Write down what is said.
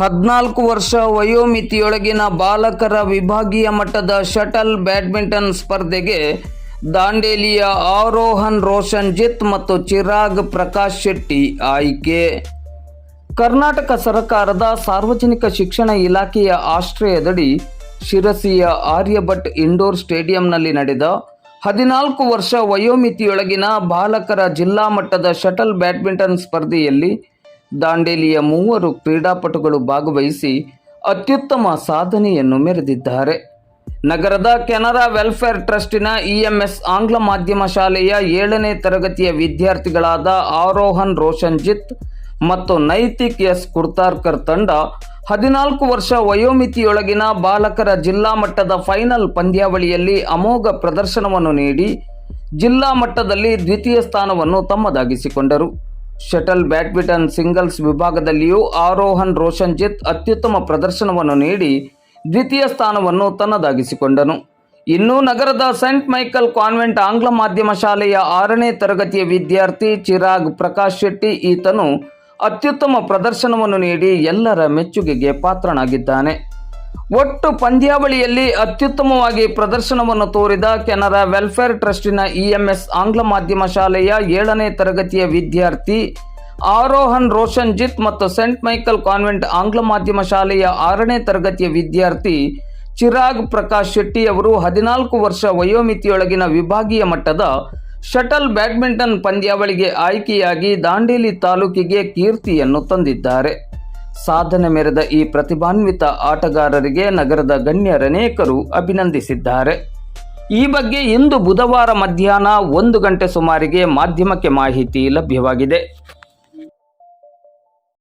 ಹದಿನಾಲ್ಕು ವರ್ಷ ವಯೋಮಿತಿಯೊಳಗಿನ ಬಾಲಕರ ವಿಭಾಗೀಯ ಮಟ್ಟದ ಶಟಲ್ ಬ್ಯಾಡ್ಮಿಂಟನ್ ಸ್ಪರ್ಧೆಗೆ ದಾಂಡೇಲಿಯ ಆರೋಹನ್ ರೋಷನ್ ಜಿತ್ ಮತ್ತು ಚಿರಾಗ್ ಪ್ರಕಾಶ್ ಶೆಟ್ಟಿ ಆಯ್ಕೆ. ಕರ್ನಾಟಕ ಸರ್ಕಾರದ ಸಾರ್ವಜನಿಕ ಶಿಕ್ಷಣ ಇಲಾಖೆಯ ಆಶ್ರಯದಡಿ ಶಿರಸಿಯ ಆರ್ಯಭಟ್ ಇಂಡೋರ್ ಸ್ಟೇಡಿಯಂನಲ್ಲಿ ನಡೆದ ಹದಿನಾಲ್ಕು ವರ್ಷ ವಯೋಮಿತಿಯೊಳಗಿನ ಬಾಲಕರ ಜಿಲ್ಲಾ ಮಟ್ಟದ ಶಟಲ್ ಬ್ಯಾಡ್ಮಿಂಟನ್ ಸ್ಪರ್ಧೆಯಲ್ಲಿ ದಾಂಡೇಲಿಯ ಮೂವರು ಕ್ರೀಡಾಪಟುಗಳು ಭಾಗವಹಿಸಿ ಅತ್ಯುತ್ತಮ ಸಾಧನೆಯನ್ನು ಮೆರೆದಿದ್ದಾರೆ. ನಗರದ ಕೆನರಾ ವೆಲ್ಫೇರ್ ಟ್ರಸ್ಟಿನ ಇಎಂಎಸ್ ಆಂಗ್ಲ ಮಾಧ್ಯಮ ಶಾಲೆಯ ಏಳನೇ ತರಗತಿಯ ವಿದ್ಯಾರ್ಥಿಗಳಾದ ಆರೋಹನ್ ರೋಷನ್ ಜಿತ್ ಮತ್ತು ನೈತಿಕ್ ಎಸ್ ಕುರ್ತಾರ್ಕರ್ ತಂಡ ಹದಿನಾಲ್ಕು ವರ್ಷ ವಯೋಮಿತಿಯೊಳಗಿನ ಬಾಲಕರ ಜಿಲ್ಲಾ ಮಟ್ಟದ ಫೈನಲ್ ಪಂದ್ಯಾವಳಿಯಲ್ಲಿ ಅಮೋಘ ಪ್ರದರ್ಶನವನ್ನು ನೀಡಿ ಜಿಲ್ಲಾ ಮಟ್ಟದಲ್ಲಿ ದ್ವಿತೀಯ ಸ್ಥಾನವನ್ನು ತಮ್ಮದಾಗಿಸಿಕೊಂಡರು. ಶಟಲ್ ಬ್ಯಾಡ್ಮಿಂಟನ್ ಸಿಂಗಲ್ಸ್ ವಿಭಾಗದಲ್ಲಿಯೂ ಆರೋಹನ್ ರೋಷನ್ಜಿತ್ ಅತ್ಯುತ್ತಮ ಪ್ರದರ್ಶನವನ್ನು ನೀಡಿ ದ್ವಿತೀಯ ಸ್ಥಾನವನ್ನು ತನ್ನದಾಗಿಸಿಕೊಂಡನು. ಇನ್ನು ನಗರದ ಸೆಂಟ್ ಮೈಕಲ್ ಕಾನ್ವೆಂಟ್ ಆಂಗ್ಲ ಮಾಧ್ಯಮ ಶಾಲೆಯ ಆರನೇ ತರಗತಿಯ ವಿದ್ಯಾರ್ಥಿ ಚಿರಾಗ್ ಪ್ರಕಾಶ್ ಶೆಟ್ಟಿ ಈತನು ಅತ್ಯುತ್ತಮ ಪ್ರದರ್ಶನವನ್ನು ನೀಡಿ ಎಲ್ಲರ ಮೆಚ್ಚುಗೆಗೆ ಪಾತ್ರನಾಗಿದ್ದಾನೆ. ಒಟ್ಟು ಪಂದ್ಯಾವಳಿಯಲ್ಲಿ ಅತ್ಯುತ್ತಮವಾಗಿ ಪ್ರದರ್ಶನವನ್ನು ತೋರಿದ ಕೆನರಾ ವೆಲ್ಫೇರ್ ಟ್ರಸ್ಟಿನ ಇಎಂಎಸ್ ಆಂಗ್ಲ ಮಾಧ್ಯಮ ಶಾಲೆಯ ಏಳನೇ ತರಗತಿಯ ವಿದ್ಯಾರ್ಥಿ ಆರೋಹನ್ ರೋಷನ್ ಜಿತ್ ಮತ್ತು ಸೆಂಟ್ ಮೈಕಲ್ ಕಾನ್ವೆಂಟ್ ಆಂಗ್ಲ ಮಾಧ್ಯಮ ಶಾಲೆಯ ಆರನೇ ತರಗತಿಯ ವಿದ್ಯಾರ್ಥಿ ಚಿರಾಗ್ ಪ್ರಕಾಶ್ ಶೆಟ್ಟಿ ಅವರು ಹದಿನಾಲ್ಕು ವರ್ಷ ವಯೋಮಿತಿಯೊಳಗಿನ ವಿಭಾಗೀಯ ಮಟ್ಟದ ಶಟಲ್ ಬ್ಯಾಡ್ಮಿಂಟನ್ ಪಂದ್ಯಾವಳಿಗೆ ಆಯ್ಕೆಯಾಗಿ ದಾಂಡೇಲಿ ತಾಲೂಕಿಗೆ ಕೀರ್ತಿಯನ್ನು ತಂದಿದ್ದಾರೆ. ಸಾಧನೆ ಮೆರೆದ ಈ ಪ್ರತಿಭಾನ್ವಿತ ಆಟಗಾರರಿಗೆ ನಗರದ ಗಣ್ಯರನೇಕರು ಅಭಿನಂದಿಸಿದ್ದಾರೆ. ಈ ಬಗ್ಗೆ ಇಂದು ಬುಧವಾರ ಮಧ್ಯಾಹ್ನ ಒಂದು ಗಂಟೆ ಸುಮಾರಿಗೆ ಮಾಧ್ಯಮಕ್ಕೆ ಮಾಹಿತಿ ಲಭ್ಯವಾಗಿದೆ.